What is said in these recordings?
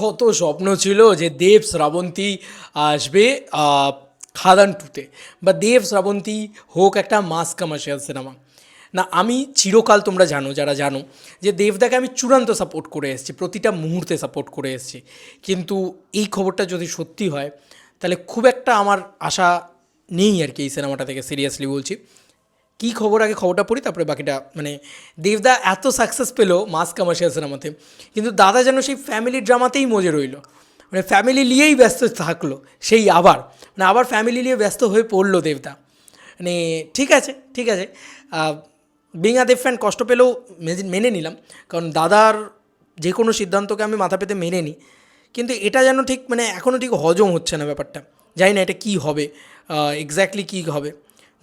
কত স্বপ্ন ছিল যে দেব শ্রাবন্তী আসবে খাদান টুতে বা দেব শ্রাবন্তী হোক একটা মাস কমার্শিয়াল সিনেমা না, আমি চিরকাল তোমরা জানো, যারা জানো, যে দেবদাকে আমি চূড়ান্ত সাপোর্ট করে এসেছি, প্রতিটা মুহূর্তে সাপোর্ট করে এসেছি। কিন্তু এই খবরটা যদি সত্যি হয়, তাহলে খুব একটা আমার আশা নেই আর কি এই সিনেমাটা থেকে সিরিয়াসলি বলছি। কী খবর, আগে খবরটা পড়ি, তারপরে বাকিটা মানে দেবদা এত সাকসেস পেল মাস কমার্শিয়াল সিনেমাতে, কিন্তু দাদা যেন সেই ফ্যামিলি ড্রামাতেই মজে রইল। মানে ফ্যামিলি নিয়েই ব্যস্ত থাকল, সেই আবার। মানে আবার ফ্যামিলি নিয়ে ব্যস্ত হয়ে পড়ল দেবদা। মানে ঠিক আছে ঠিক আছে। বিং আ দেব ফ্যান কষ্ট পেলেও মেনে- নিলাম। কারণ দাদার যে কোনো সিদ্ধান্তকে আমি মাথা পেতে মেনে নিই কিন্তু এটা যেন ঠিক মানে এখনও ঠিক হজম হচ্ছে না ব্যাপারটা। জানি না এটা কী হবে এক্স্যাক্টলি কী হবে।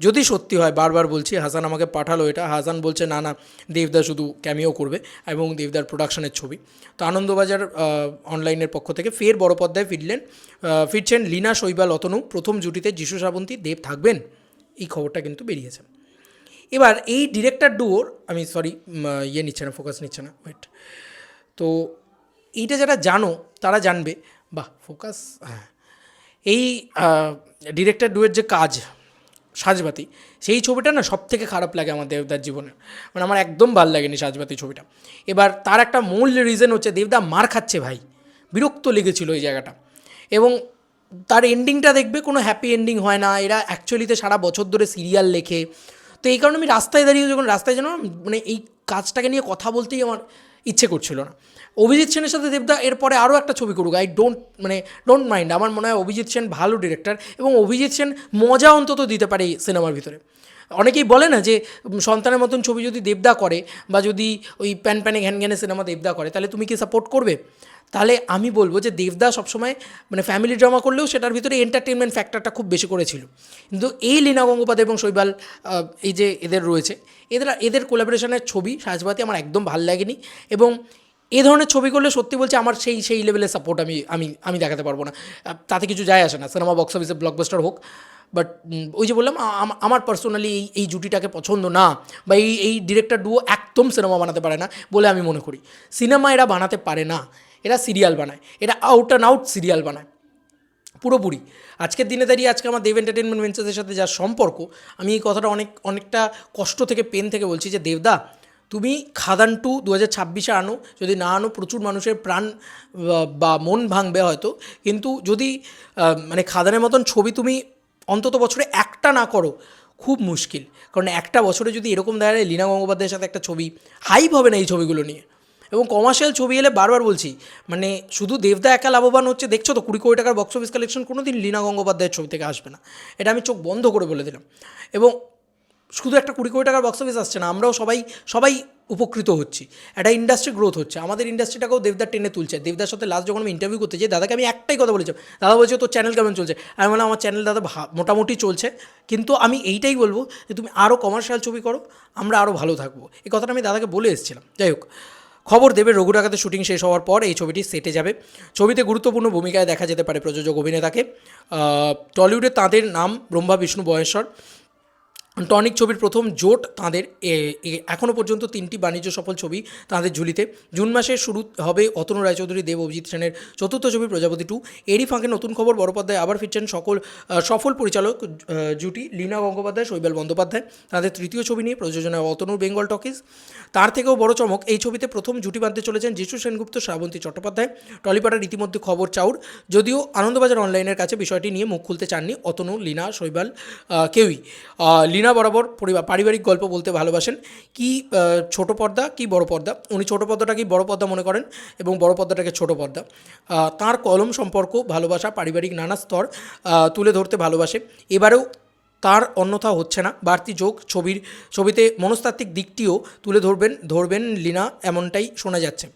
যদি সত্যি হয়, বারবার বলছি, হাসান আমাকে পাঠালো এটা। হাসান বলছে, না না, দেবদা শুধু ক্যামিও করবে এবং দেবদার প্রোডাকশনের ছবি। তো আনন্দবাজার অনলাইনের পক্ষ থেকে ফের বড় পর্দায় ফিরলেন। ফিরছেন লীনা, শৈবাল, অতনু। প্রথম জুটিতে যিশু শ্রাবন্তী দেব থাকবেন। এই খবরটা কিন্তু বেরিয়েছে। এবার এই ডিরেক্টর ডুয়োর আমি সরি ইয়ে নিচ্ছে না ফোকাস নিচ্ছে না ওয়েট তো এইটা যারা জানো, তারা জানবে। বাহ ফোকাস হ্যাঁ। এই ডিরেক্টর ডুয়ের যে কাজ সাজবাতি। সেই ছবিটা না সব থেকে খারাপ লাগে আমার দেবদার জীবনে। মানে আমার একদম ভালো লাগেনি সাজবাতি ছবিটা। এবার তার একটা মূল রিজন হচ্ছে দেবদা মার খাচ্ছে ভাই। বিরক্ত লেগেছিল এই জায়গাটা। এবং তার এন্ডিংটা দেখবে কোনো হ্যাপি এন্ডিং হয় না। এরা অ্যাকচুয়ালিতে সারা বছর ধরে সিরিয়াল লেখে। তো এই কারণে আমি রাস্তায় দাঁড়িয়ে যখন, রাস্তায় যেন মানে এই কাজটাকে নিয়ে কথা বলতেই আমার ইচ্ছে করছিল না। অভিজিৎ সেনের সাথে দেবদা এরপরে আরও একটা ছবি করুক। আই ডোন্ট মানে ডোন্ট মাইন্ড আমার মনে হয় অভিজিৎ সেন ভালো ডিরেক্টর এবং অভিজিৎ সেন মজা অন্তত দিতে পারে এই সিনেমার ভিতরে। অনেকেই বলে না যে সন্তানের মতন ছবি যদি দেবদা করে বা যদি ওই প্যান প্যানে ঘ্যান ঘ্যানে সিনেমা দেবদা করে, তাহলে তুমি কি সাপোর্ট করবে? তাহলে আমি বলব যে দেবদা সবসময় মানে ফ্যামিলি ড্রামা করলেও সেটার ভিতরে এন্টারটেনমেন্ট ফ্যাক্টরটা খুব বেশি করেছিল। কিন্তু এই লীনা গঙ্গোপাধ্যায় এবং শৈবাল এই যে এদের রয়েছে, এদের এদের কোলাবোরেশনের ছবি সাজবাতি আমার একদম ভালো লাগেনি এবং এ ধরনের ছবি করলে সত্যি বলছে আমার সেই সেই লেভেলের সাপোর্ট আমি আমি আমি দেখাতে পারব না। তাতে কিছু যায় আসে না সিনেমা বক্স অফিসে ব্লকবাস্টার হোক। বাট ওই যে বললাম আমার পার্সোনালি এই এই জুটিটাকে পছন্দ না বা এই এই ডিরেক্টর ডুও একদম সিনেমা বানাতে পারে না বলে আমি মনে করি। সিনেমা এরা বানাতে পারে না। এরা সিরিয়াল বানায়, এরা আউট অ্যান্ড আউট সিরিয়াল বানায়। পুরোপুরি। আজকের দিনে দাঁড়িয়ে আজকে আমার দেব এন্টারটেনমেন্ট ভেঞ্চার্সের সাথে যার সম্পর্ক, আমি এই কথাটা অনেক, অনেকটা কষ্ট থেকে পেন থেকে বলছি যে, দেবদা, তুমি খাদান টু দু হাজার ছাব্বিশে আনো। যদি না আনো, প্রচুর মানুষের প্রাণ, বা- বা মন ভাঙবে হয়তো। কিন্তু যদি মানে খাদানের মতন ছবি তুমি অন্তত বছরে একটা না করো, খুব মুশকিল। কারণ একটা বছরে যদি এরকম দেখা যায় লীনা গঙ্গোপাধ্যায়ের সাথে একটা ছবি হাইপ হবে না এই ছবিগুলো নিয়ে। এবং কমার্শিয়াল ছবি এলে বারবার বলছি মানে শুধু দেবদা একা লাভবান হচ্ছে, দেখছ তো কুড়ি কোটি টাকার বক্স অফিস কালেকশন কোনো দিন লীনা গঙ্গোপাধ্যায়ের ছবি থেকে আসবে না। এটা আমি চোখ বন্ধ করে বলে দিলাম। এবং শুধু একটা কুড়ি কোটি টাকার বক্স অফিস আসছে না, আমরাও সবাই সবাই উপকৃত হচ্ছি। একটা ইন্ডাস্ট্রি গ্রোথ হচ্ছে। আমাদের ইন্ডাস্ট্রিটাকেও দেবদার টেনে তুলছে। দেবদার সাথে লাস্ট যখন আমি ইন্টারভিউ করতে যাই, দাদাকে আমি একটাই কথা বলেছিলাম দাদা বলছে, তোর চ্যানেল কেমন চলছে? আমি বললাম, আমার চ্যানেল দাদা মোটামুটি চলছে। কিন্তু আমি এইটাই বলব যে, তুমি আরও কমার্শিয়াল ছবি করো, আমরা আরও ভালো থাকব। এই কথাটা আমি দাদাকে বলে এসেছিলাম। যাই হোক খবর দেবে রঘু ডাকাতে শুটিং শেষ হওয়ার পর এই ছবিটি সেটে যাবে। ছবিতে গুরুত্বপূর্ণ ভূমিকায় দেখা যেতে পারে প্রযোজক অভিনেতাকে। টলিউডে তাঁদের নাম ব্রহ্মা, বিষ্ণু, বয়েশ্বর। টনিক ছবির প্রথম জোট তাঁদের এখনও পর্যন্ত তিনটি বাণিজ্য সফল ছবি তাঁদের ঝুলিতে। জুন মাসে শুরু হবে অতনু রায়চৌধুরী, দেব অভিজিৎ সেনের চতুর্থ ছবি প্রজাপতি টু। এরই ফাঁকে নতুন খবর বড় পর্দায় আবার ফিরছেন সকল সফল পরিচালক জুটি লীনা গঙ্গোপাধ্যায়, শৈবাল বন্দ্যোপাধ্যায়। তাদের তৃতীয় ছবি নিয়ে প্রযোজনায় অতনুর বেঙ্গল টকিজ। তার থেকেও বড় চমক, এই ছবিতে প্রথম জুটি বাঁধতে চলেছেন যিশু সেনগুপ্ত, শ্রাবন্তী চট্টোপাধ্যায়। টলিপাড়ার ইতিমধ্যে খবর চাউর। যদিও আনন্দবাজার অনলাইনের কাছে বিষয়টি নিয়ে মুখ খুলতে চাননি অতনু, লীনা, শৈবাল কেউই। লীনা বরাবর পরিবার, পারিবারিক গল্প বলতে ভালোবাসেন। কি ছোট পর্দা কি বড় পর্দা? উনি ছোট পর্দাটাকেই বড় পর্দা মনে করেন? এবং বড় পর্দাটাকে ছোট পর্দা। তার কলম সম্পর্ক, ভালোবাসা, পারিবারিক নানা স্তর তুলে ধরতে ভালোবাসে। এবারেও তার অন্যথা হচ্ছে না। বাড়তি যোগ, ছবির, ছবিতে মনস্তাত্ত্বিক দিকটিও তুলে ধরবেন ধরবেন লীনা, এমনটাই শোনা যাচ্ছে।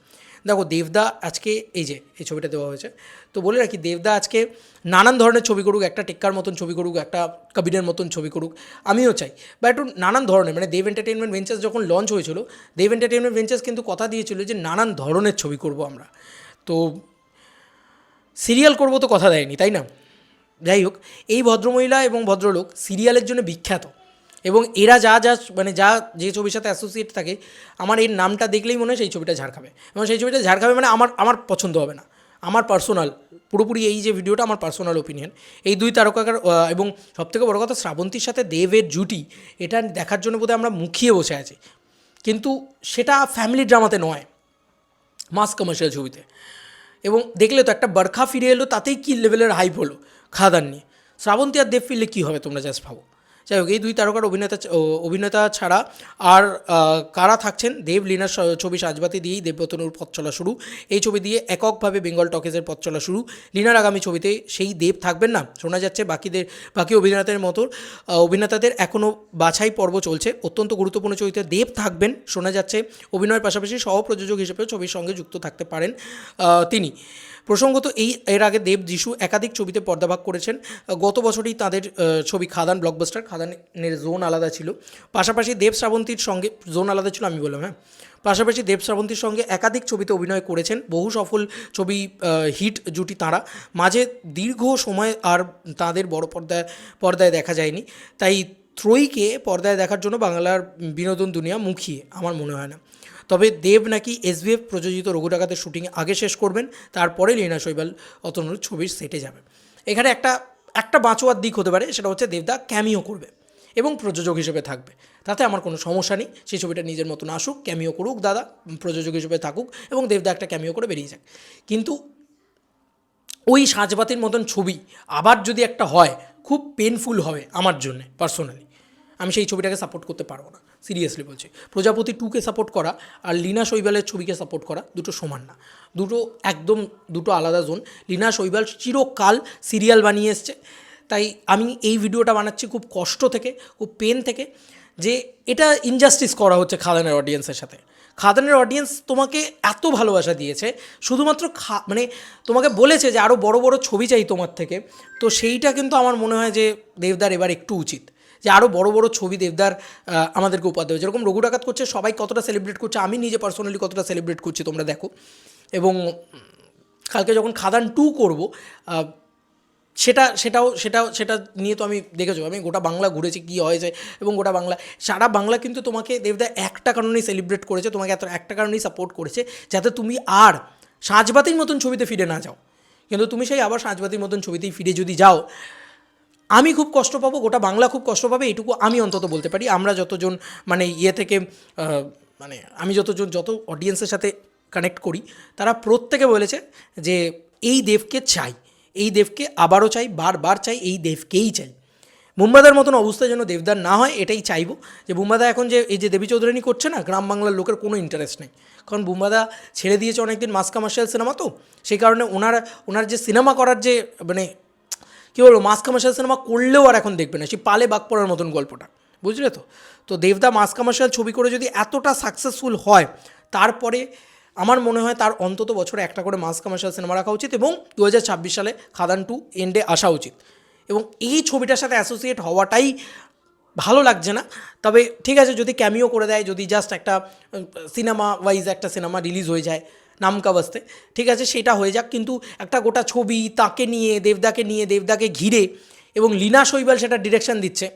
দেখো দেবদা আজকে এই যে, এই ছবিটা দেওয়া হয়েছে। তো বলে রাখি, দেবদা আজকে নানান ধরনের ছবি করুক, একটা টেক্কার মতন ছবি করুক, একটা কবিরের মতন ছবি করুক, আমিও চাই। বা একটু নানান ধরনের মানে দেব এন্টারটেনমেন্ট ভেঞ্চার্স যখন লঞ্চ হয়েছিল, দেব এন্টারটেনমেন্ট ভেঞ্চার্স কিন্তু কথা দিয়েছিল যে নানান ধরনের ছবি করব আমরা। তো সিরিয়াল করব তো কথা দেয়নি, তাই না? যাই হোক, এই ভদ্রমহিলা এবং ভদ্রলোক সিরিয়ালের জন্য বিখ্যাত। এবং এরা যা যা মানে যা যে ছবির সাথে অ্যাসোসিয়েট থাকে, আমার এর নামটা দেখলেই মনে হয় সেই ছবিটা ঝাড় খাবে। এবং সেই ছবিটা ঝাড় খাবে মানে আমার আমার পছন্দ হবে না। আমার পার্সোনাল পুরোপুরি এই যে ভিডিওটা আমার পার্সোনাল ওপিনিয়ন এই দুই তারকাকার এবং সবথেকে বড় কথা শ্রাবন্তীর সাথে দেবের জুটি, এটা দেখার জন্য বোধহয় আমরা মুখিয়ে বসে আছি। কিন্তু সেটা ফ্যামিলি ড্রামাতে নয় মাস কমার্শিয়াল ছবিতে। এবং দেখলে তো একটা বরখা ফিরে এলো, তাতেই কী লেভেলের হাইপ হলো, খাদান নিয়ে। শ্রাবন্তী আর দেব ফিরলে কী হবে তোমরা জাস্ট ভাবো। যাই হোক, এই দুই তারকার অভিনেতা অভিনেতা ছাড়া আর কারা থাকছেন? দেব লীনার ছবি সাজবাতি দিয়েই দেবতনুর পথ চলা শুরু। এই ছবি দিয়ে এককভাবে বেঙ্গল টকেজের পথ চলা শুরু। লীনার আগামী ছবিতে সেই দেব থাকবেন না? শোনা যাচ্ছে বাকিদের, বাকি অভিনেতাদের মতো অভিনেতাদের এখনও বাছাই পর্ব চলছে। অত্যন্ত গুরুত্বপূর্ণ চরিত্রে দেব থাকবেন। শোনা যাচ্ছে অভিনয়ের পাশাপাশি সহ প্রযোজক হিসেবেও ছবির সঙ্গে যুক্ত থাকতে পারেন তিনি। প্রসঙ্গত এই, এর আগে দেব যিশু একাধিক ছবিতে পর্দাভাগ করেছেন। গত বছরই তাদের ছবি খাদান ব্লকবাস্টার খাদানের জোন আলাদা ছিল। পাশাপাশি দেব শ্রাবন্তীর সঙ্গে, জোন আলাদা ছিল আমি বললাম হ্যাঁ? পাশাপাশি দেব শ্রাবন্তীর সঙ্গে একাধিক ছবিতে অভিনয় করেছেন। বহু সফল ছবি হিট জুটি তাঁরা। মাঝে দীর্ঘ সময় আর তাদের বড় পর্দায় পর্দায় দেখা যায়নি। তাই ত্রয়ীকে পর্দায় দেখার জন্য বাংলার বিনোদন দুনিয়া মুখিয়ে, আমার মনে হয় না। তবে দেব নাকি এসবিএফ প্রযোজিত রঘু ডাকাতের শুটিং আগে শেষ করবেন, তারপরে লীনা শৈবাল অতনুর ছবির সেটে যাবে। এখানে একটা একটা বাঁচোয়ার দিক হতে পারে, সেটা হচ্ছে দেবদা ক্যামিও করবে এবং প্রযোজক হিসেবে থাকবে। তাতে আমার কোনো সমস্যা নেই, সেই ছবিটা নিজের মতন আসুক ক্যামিও করুক দাদা, প্রযোজক হিসেবে থাকুক এবং দেবদা একটা ক্যামিও করে বেরিয়ে যাক। কিন্তু ওই সাজবাতির মতন ছবি আবার যদি একটা হয়, খুব পেনফুল হবে আমার জন্যে পার্সোনালি আমি সেই ছবিটাকে সাপোর্ট করতে পারব না সিরিয়াসলি বলছি। প্রজাপতি টুকে সাপোর্ট করা আর লীনা শৈবালের ছবিকে সাপোর্ট করা দুটো সমান না। দুটো একদম দুটো আলাদা জোন লীনা শৈবাল চিরকাল সিরিয়াল বানিয়ে এসছে। তাই আমি এই ভিডিওটা বানাচ্ছি খুব কষ্ট থেকে, খুব পেন থেকে যে এটা ইনজাস্টিস করা হচ্ছে খাদানের অডিয়েন্সের সাথে। খাদানের অডিয়েন্স তোমাকে এত ভালোবাসা দিয়েছে, শুধুমাত্র খা মানে তোমাকে বলেছে যে আরও বড় বড় ছবি চাই তোমার থেকে। তো সেইটা কিন্তু আমার মনে হয় যে দেবদার এবার একটু উচিত। যে আরও বড় বড় ছবি দেবদার আমাদেরকে উপহার দেবে যেরকম রঘু ডাকাত করছে, সবাই কতটা সেলিব্রেট করছে, আমি নিজে পার্সোনালি কতটা সেলিব্রেট করছি তোমরা দেখো। এবং কালকে যখন খাদান টু করব সেটা, সেটাও সেটাও সেটা নিয়ে তো আমি দেখেছ, আমি গোটা বাংলা ঘুরেছি, কী হয়েছে এবং গোটা বাংলা, সারা বাংলা কিন্তু তোমাকে দেবদা একটা কারণেই সেলিব্রেট করেছে, তোমাকে এত, একটা কারণেই সাপোর্ট করেছে, যাতে তুমি আর সাজবাতির মতন ছবিতে ফিরে না যাও। কিন্তু তুমি সেই আবার সাজবাতির মতন ছবিতেই ফিরে যদি যাও আমি খুব কষ্ট পাবো, গোটা বাংলা খুব কষ্ট পাবে, এটুকু আমি অন্তত বলতে পারি। আমরা যতজন মানে ইয়ে থেকে মানে আমি যতজন, যত অডিয়েন্সের সাথে কানেক্ট করি, তারা প্রত্যেকে বলেছে যে, এই দেবকে চাই, এই দেবকে আবারও চাই, বারবার চাই, এই দেবকেই চাই। মুম্বাদার মতন অবস্থা যেন দেবদার না হয়, এটাই চাইব। যে বুম্বাদা এখন যে, এই যে দেবী চৌধুরানী করছে না, গ্রাম বাংলার লোকের কোনো ইন্টারেস্ট নেই। কারণ বুম্বাদা ছেড়ে দিয়েছে অনেকদিন মাস কমার্শিয়াল সিনেমা তো, সেই কারণে ওনার ওনার যে সিনেমা করার যে মানে কী বলব মাস কমার্শিয়াল সিনেমা করলেও আর এখন দেখবে না, সেই পালে বাগ পড়ার মতন গল্পটা, বুঝলে তো? তো দেবদা মাস কমার্শিয়াল ছবি করে যদি এতটা সাকসেসফুল হয়, তারপরে আমার মনে হয় তার অন্তত বছরে একটা করে মাস কমার্শিয়াল সিনেমা রাখা উচিত এবং দু হাজার ছাব্বিশ সালে খাদান টু এন্ডে আসা উচিত। এবং এই ছবিটার সাথে অ্যাসোসিয়েট হওয়াটাই ভালো লাগছে না, তবে ঠিক আছে যদি ক্যামিও করে দেয়, যদি জাস্ট একটা সিনেমা ওয়াইজ একটা সিনেমা রিলিজ হয়ে যায় নামকা বাস্তে। ঠিক আছে, সেটা হয়ে যাক, কিন্তু একটা গোটা ছবি তাকে নিয়ে, দেবদাকে নিয়ে, দেবদাকে ঘিরে এবং লীনা শৈবাল সেটা ডিরেকশন দিচ্ছে,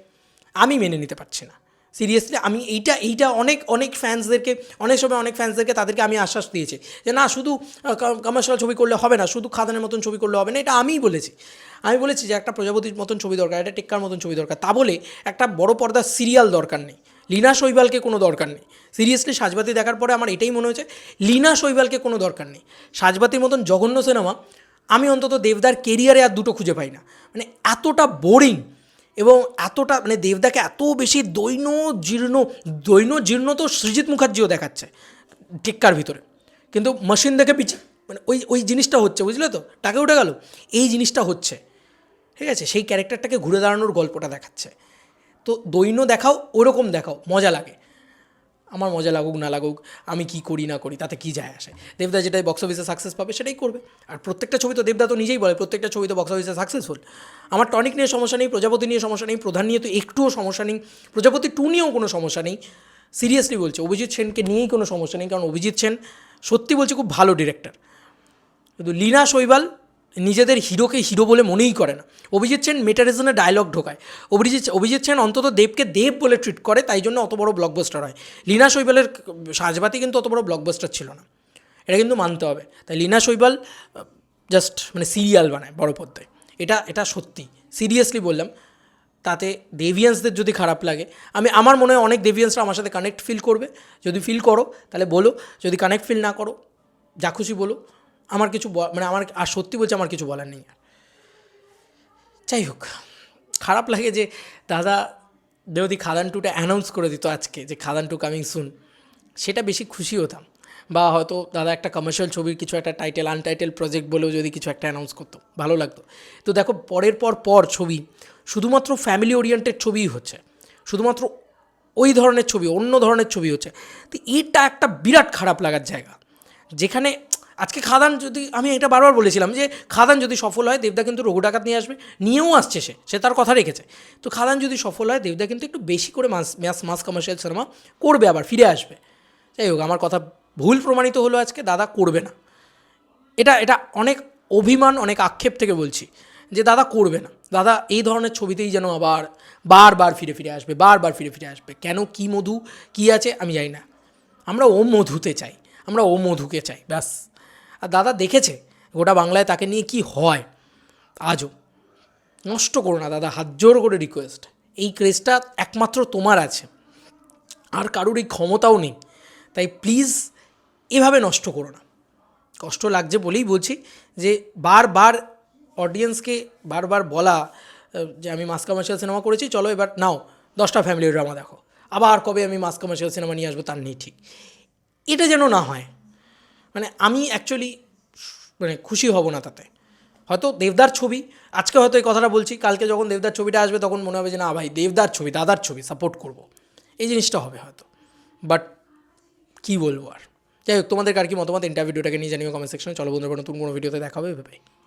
আমি মেনে নিতে পারছি না। সিরিয়াসলি আমি এইটা এইটা অনেক অনেক ফ্যান্সদেরকে অনেক সময় অনেক ফ্যান্সদেরকে তাদেরকে আমি আশ্বাস দিয়েছি যে না, শুধু কমার্শিয়াল ছবি করলে হবে না, শুধু খাদানের মতন ছবি করলে হবে না, এটা আমিই বলেছি। আমি বলেছি যে একটা প্রজাপতির মতন ছবি দরকার, একটা টেক্কার মতন ছবি দরকার। তা বলে একটা বড় পর্দার সিরিয়াল দরকার নেই। লীনা শৈবালকে কোনো দরকার নেই। সিরিয়াসলি সাজবাতি দেখার পরে আমার এটাই মনে হয়েছে, লীনা শৈবালকে কোনো দরকার নেই। সাজবাতির মতন জঘন্য সিনেমা আমি অন্তত দেবদার কেরিয়ারে আর দুটো খুঁজে পাই না। মানে এতটা বোরিং এবং এতটা মানে দেবদাকে এত বেশি দৈন জীর্ণ দৈন জীর্ণ তো সৃজিত মুখার্জিও দেখাচ্ছে টিক্কার ভিতরে। কিন্তু মেশিন দেখে পিছে মানে ওই ওই জিনিসটা হচ্ছে, বুঝলে তো? টাকা উঠে গেল। এই জিনিসটা হচ্ছে। ঠিক আছে? সেই ক্যারেক্টারটাকে ঘুরে দাঁড়ানোর গল্পটা দেখাচ্ছে। তো দৈন্য দেখাও, ওরকম দেখাও, মজা লাগে। আমার মজা লাগুক, না লাগুক, আমি কি করি, না করি, তাতে কি যায় আসে? দেবদা যেটাই বক্স অফিসে সাকসেস পাবে, সেটাই করবে। আর প্রত্যেকটা ছবি তো দেবদা তো নিজেই বলে, প্রত্যেকটা ছবি তো বক্স অফিসে সাকসেসফুল আমার টনিক নিয়ে সমস্যা নেই, প্রজাপতি নিয়ে সমস্যা নেই, প্রধান নিয়ে তো একটুও সমস্যা নেই, প্রজাপতি টু নিয়েও কোনো সমস্যা নেই। সিরিয়াসলি বলছে, অভিজিৎ সেনকে নিয়েই কোনো সমস্যা নেই, কারণ অভিজিৎ সেন সত্যি বলছি খুব ভালো ডিরেক্টর কিন্তু লীনা শৈবাল নিজেদের হিরোকে হিরো বলে মনেই করে না। অভিজিৎ সেন মেটারিজনে ডায়লগ ঢোকায়। অভিজিৎ অভিজিৎ সেন অন্তত দেবকে দেব বলে ট্রিট করে, তাই জন্য অত বড় ব্লকবাস্টার হয়। লীনা শৈবালের সাজবাতি কিন্তু অত বড় ব্লকবাস্টার ছিল না। এটা কিন্তু মানতে হবে। তাই লীনা শৈবাল জাস্ট মানে সিরিয়াল বানায় বড় পর্দায়। এটা এটা সত্যি। সিরিয়াসলি বললাম, তাতে দেভিয়ান্সদের যদি খারাপ লাগে, আমি, আমার মনে হয় অনেক দেভিয়ান্সরা আমার সাথে কানেক্ট ফিল করবে। যদি ফিল করো, তাহলে বলো। যদি কানেক্ট ফিল না করো, যা খুশি বলো। আমার কিছু মানে আমার, আর সত্যি বলছে আমার কিছু বলার নেই। যাই হোক, খারাপ লাগে যে দাদা যদি খাদান টুটা অ্যানাউন্স করে দিত আজকে যে খাদান টু কামিং সুন সেটা বেশি খুশি হতাম। বা হয়তো দাদা একটা কমার্শিয়াল ছবির কিছু একটা টাইটেল আনটাইটেল প্রজেক্ট বলেও যদি কিছু একটা অ্যানাউন্স করতো, ভালো লাগতো। তো দেখো, পরের পর পর ছবি শুধুমাত্র ফ্যামিলি ওরিয়েন্টেড ছবিই হচ্ছে। শুধুমাত্র ওই ধরনের ছবি, অন্য ধরনের ছবি হচ্ছে। তো এটা একটা বিরাট খারাপ লাগার জায়গা। যেখানে আজকে খাদান যদি, আমি এটা বারবার বলেছিলাম যে খাদান যদি সফল হয়, দেবদা কিন্তু রঘু ডাকাত নিয়ে আসবে, নিয়েও আসছে সে সে তার কথা রেখেছে। তো খাদান যদি সফল হয়, দেবদা কিন্তু একটু বেশি করে mass mass mass commercial cinema করবে আবার, ফিরে আসবে। যাই হোক, আমার কথা ভুল প্রমাণিত হলো আজকে, দাদা করবে না। এটা এটা অনেক অভিমান, অনেক আক্ষেপ থেকে বলছি যে দাদা করবে না। দাদা এই ধরনের ছবিতেই যেন আবার, বারবার ফিরে ফিরে আসবে, বারবার ফিরে ফিরে আসবে। কেন, কি মধু, কি আছে, আমি জানি না। আমরা ও মধুতে চাই, আমরা ও মধুকে চাই, ব্যাস। আর দাদা দেখেছে গোটা বাংলায় তাকে নিয়ে কি হয়। আজও। নষ্ট করো না দাদা, হাত জোর করে রিকোয়েস্ট এই ক্রেজটা একমাত্র তোমার আছে। আর কারোর এই ক্ষমতাও নেই। তাই প্লিজ এভাবে নষ্ট করো না। কষ্ট লাগছে বলেই বলছি যে বারবার অডিয়েন্সকে বারবার বলা যে আমি মাস কমার্শিয়াল সিনেমা করেছি, চলো এবার নাও, দশটা ফ্যামিলি ড্রামা দেখো। আবার কবে আমি মাস কমার্শিয়াল সিনেমা নিয়ে আসব তার নেই ঠিক। এটা যেন না হয়। মানে আমি অ্যাকচুয়ালি মানে খুশি হব না তাতে। হয়তো দেবদার ছবি, আজকে হয়তো এই কথাটা বলছি, কালকে যখন দেবদার ছবিটা আসবে তখন মনে হবে যে না ভাই, দেবদার ছবি, দাদার ছবি সাপোর্ট করব। এই জিনিসটা হবে হয়তো। বাট কী বলব আর? যাই হোক, তোমাদের কার কি মতামত? ইন্টারভিউটাকে নিয়ে জানিও কমেন্ট সেকশনে চলো বন্ধুরা, নতুন কোনো ভিডিওতে দেখাবে ভেবে